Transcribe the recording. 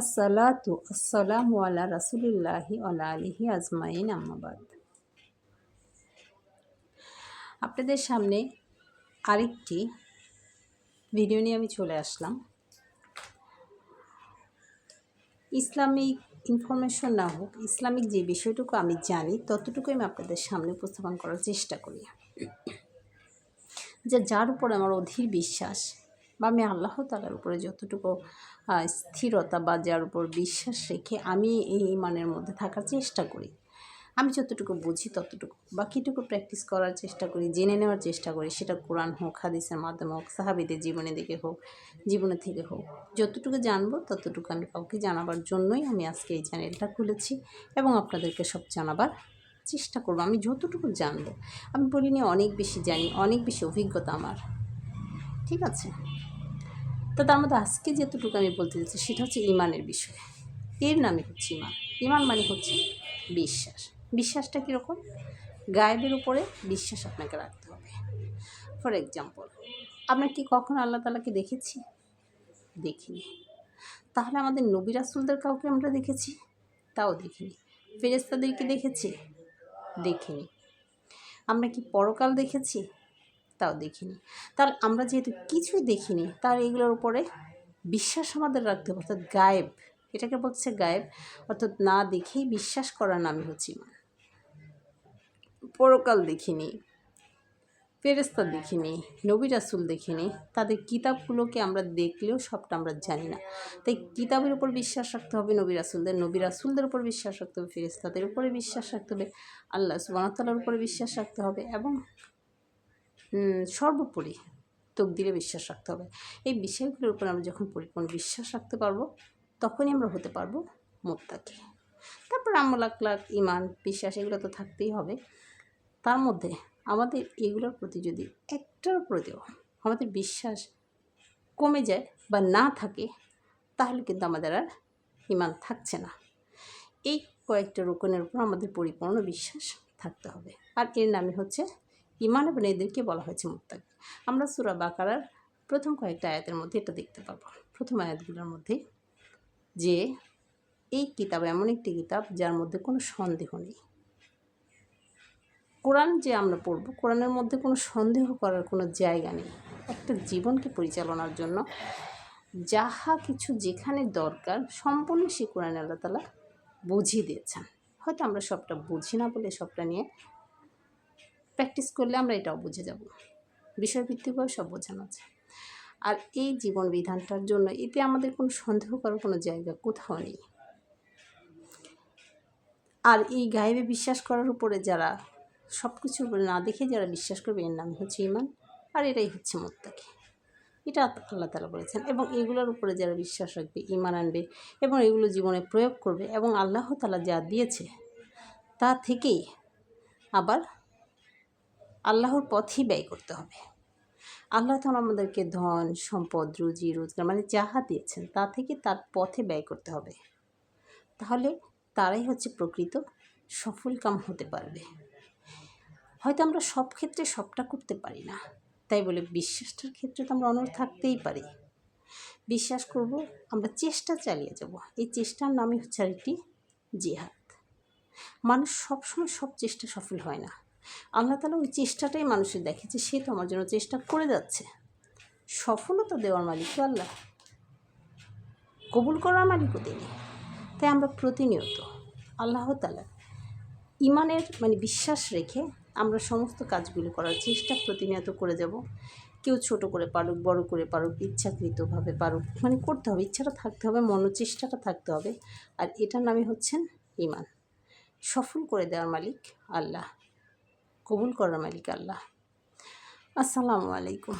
আসসালাতু আসসালামু আলা রাসুলিল্লাহি আলা আলিহি আজমাইন আম্মাবাদ আপনাদের সামনে আরেকটি ভিডিও নিয়ে আমি চলে আসলাম। ইসলামিক ইনফরমেশন না হোক, ইসলামিক যে বিষয়টুকু আমি জানি ততটুকু আমি আপনাদের সামনে উপস্থাপন করার চেষ্টা করি। যে যার উপর আমার অধীর বিশ্বাস বা আমি আল্লাহ তালার উপরে যতটুকু স্থিরতা বা যার উপর বিশ্বাস রেখে আমি এই ইমানের মধ্যে থাকার চেষ্টা করি। আমি যতটুকু বুঝি ততটুকু, বাকিটুকু প্র্যাকটিস করার চেষ্টা করি, জেনে নেওয়ার চেষ্টা করি, সেটা কোরআন হোক, হাদিসের মাধ্যমে হোক, সাহাবিদের জীবনে দিকে হোক জীবনে থেকে হোক। যতটুকু জানব ততটুকু আমি কাউকে জানাবার জন্যই আমি আজকে এই চ্যানেলটা খুলেছি এবং আপনাদেরকে সব জানাবার চেষ্টা করব। আমি যতটুকু জানব, আমি বলিনি অনেক বেশি জানি, অনেক বেশি অভিজ্ঞতা আমার। ঠিক আছে। তো তার মধ্যে আজকে যেতটুকু আমি বলতে চাচ্ছি, সেটা হচ্ছে ইমানের বিষয়। এর নামে হচ্ছে ইমান। ইমান মানে হচ্ছে বিশ্বাস। বিশ্বাসটা কীরকম? গায়েবের উপরে বিশ্বাস আপনাকে রাখতে হবে। ফর এক্সাম্পল আমরা কি কখন আল্লাহ তালাকে দেখেছি? দেখিনি। তাহলে আমাদের নবী রাসুলদের কাউকে আমরা দেখেছি? তাও দেখিনি। ফেরেস্তাদেরকে দেখেছি? দেখিনি। আমরা কি পরকাল দেখেছি? তাও দেখিনি। তাহলে আমরা যেহেতু কিছুই দেখিনি, তার এগুলোর উপরে বিশ্বাস আমাদের রাখতে হবে, অর্থাৎ গায়েব, এটাকে বলছে গায়েব, অর্থাৎ না দেখেই বিশ্বাস করার নামই হচ্ছে ইমান। পরকাল দেখিনি ফেরেস্তা দেখিনি, নবী রাসুল দেখিনি, তাদের কিতাবগুলোকে আমরা দেখলেও সবটা আমরা জানি না। তাই কিতাবের উপর বিশ্বাস রাখতে হবে নবী রাসুলদের নবী রাসুলদের উপর বিশ্বাস রাখতে হবে ফেরেস্তাদের উপরে বিশ্বাস রাখতে হবে, আল্লাহ সুবাহতালার উপরে বিশ্বাস রাখতে হবে এবং সর্বোপরি তকদিরে বিশ্বাস রাখতে হবে। এই বিষয়গুলোর উপর আমরা যখন পরিপূর্ণ বিশ্বাস রাখতে পারব, তখনই আমরা হতে পারব মোত্তাকি। তারপর আমলাক লাখ ইমান বিশ্বাস, এগুলো তো থাকতেই হবে। তার মধ্যে আমাদের এগুলোর প্রতি যদি একটার প্রতিও আমাদের বিশ্বাস কমে যায় বা না থাকে, তাহলে কিন্তু আমাদের আর ইমান থাকছে না। এই কয়েকটা রোকনের উপর আমাদের পরিপূর্ণ বিশ্বাস থাকতে হবে। আর এর নামে হচ্ছে ইমান এবং এদেরকে বলা হয়েছে মুক্তাক আমরা সুরা বাকারার প্রথম কয়েকটা আয়াতের মধ্যে এটা দেখতে পাবো। প্রথম আয়াতগুলোর মধ্যে যে, এই কিতাব এমন একটি কিতাব যার মধ্যে কোনো সন্দেহ নেই। কোরআন যে আমরা পড়ব, কোরআনের মধ্যে কোনো সন্দেহ করার কোনো জায়গা নেই। একটা জীবনকে পরিচালনার জন্য যাহা কিছু যেখানে দরকার সম্পূর্ণ সে কোরআন আল্লাহ তালা বুঝিয়ে দিয়েছেন। হয়তো আমরা সবটা বুঝি না বলে সবটা নিয়ে প্র্যাকটিস করলে আমরা এটাও বুঝে যাব। বিষয়ভিত্তিকও সব বোঝানো আছে। আর এই জীবন বিধানটার জন্য এতে আমাদের কোনো সন্দেহ করার কোনো জায়গা কোথাও নেই। আর এই গায়েবে বিশ্বাস করার উপরে যারা সব কিছু না দেখে যারা বিশ্বাস করবে, এর নাম হচ্ছে ইমান আর এটাই হচ্ছে মোত্তাকি। এটা আল্লাহ তালা বলেছেন। এবং এগুলোর উপরে যারা বিশ্বাস রাখবে ইমান আনবে এবং এগুলো জীবনে প্রয়োগ করবে এবং আল্লাহ তালা যা দিয়েছে তা থেকেই আবার আল্লাহর পথেই ব্যয় করতে হবে। আল্লাহ তখন আমাদেরকে ধন, সম্পদ, রুজি, রোজগার মানে যাহা দিয়েছেন তা থেকে তার পথে ব্যয় করতে হবে। তাহলে তারাই হচ্ছে প্রকৃত সফল কাম হতে পারবে। হয়তো আমরা সব ক্ষেত্রে সবটা করতে পারি না। তাই বলে বিশ্বাসটার ক্ষেত্রে তো আমরা অনর থাকতেই পারি। বিশ্বাস করব, আমরা চেষ্টা চালিয়ে যাব। এই চেষ্টার নামই হচ্ছে আরেকটি জিহাদ। মানুষ সবসময় সব চেষ্টা সফল হয় না। আল্লাহ তালা ওই চেষ্টাটাই মানুষের দেখে যে সে তো আমার জন্য চেষ্টা করে যাচ্ছে। সফলতা দেওয়ার মালিক তো আল্লাহ। কবুল করার মালিকও তিনি। তাই আমরা প্রতিনিয়ত আল্লাহ তালা ইমানের মানে বিশ্বাস রেখে আমরা সমস্ত কাজগুলো করার চেষ্টা প্রতিনিয়ত করে যাব। কেউ ছোট করে পারুক, বড় করে পারুক, ইচ্ছাকৃতভাবে পারুক মানে করতে হবে, ইচ্ছাটা থাকতে হবে, মনোচেষ্টাটা থাকতে হবে। আর এটার নামে হচ্ছেন ইমান সফল করে দেওয়ার মালিক আল্লাহ। কবুল করার মালিক আল্লাহ। আসসালামু আলাইকুম।